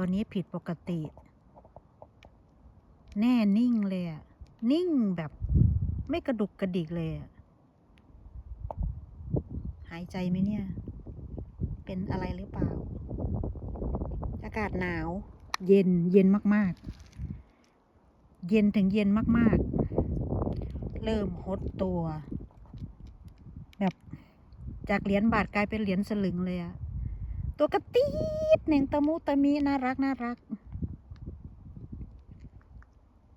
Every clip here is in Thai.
อนนี้ผิดปกติ แน่นิ่งเลยอะนิ่งแบบไม่กระดุกกระดิกเลยหายใจไหมเนี่ย เป็นอะไรหรือเปล่า อากาศหนาว เย็นเย็นมากๆ เย็นถึงเย็นมากๆ เริ่มหดตัว แบบจากเหรียญบาทกลายเป็นเหรียญสลึงเลยอะ ตัวกระตีดหนึ่งตะมุตะมีน่ารักน่ารัก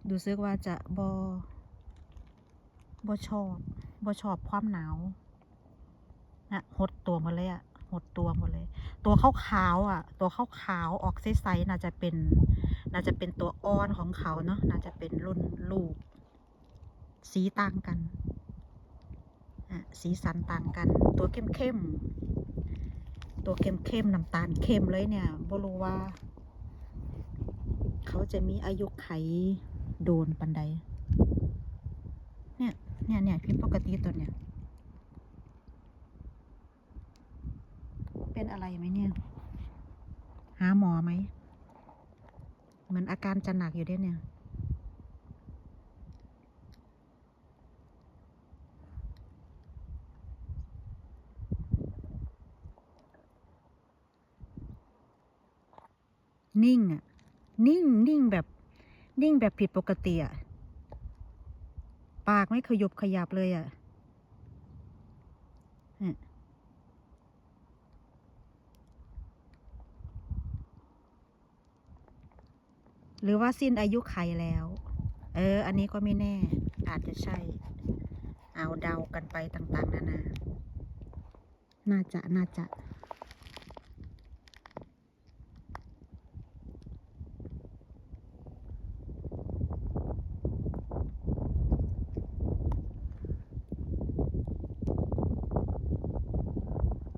ดูซึกว่าจะบอบอชอบบอชอบความหนาวนะหดตัวหมดเลยอะหดตัวหมดเลย ตัวขาวขาวๆอะตัวขาวขาวๆออกใสๆน่าจะเป็น น่าจะเป็นตัวอ่อนของเขาเนาะ น่าจะเป็นรุ่นลูก สีต่างกันอะสีสันต่างกัน ตัวเข้มเข้ม ตัวเข้มเข้มๆน้ำตาลเข้มเลยเนี่ยบ่รู้ว่า เขาจะมีอายุไขโดนปันใด เนี่ย เนี่ยเนี่ยผิดปกติตัวเนี่ย เป็นอะไรไหมเนี่ย หาหมอไหมเหมือนอาการจะหนักอยู่ด้วยเนี่ย นิ่งอะนิ่งนิ่งแบบ นิ่งแบบผิดปกติอะปากไม่ขยบขยับเลยอะเนี่ยหรือว่าสิ้นอายุไขแล้ว เออ อันนี้ก็ไม่แน่ อาจจะใช่ เอาเดากันไปต่าง ๆ นานา น่าจะ น่าจะ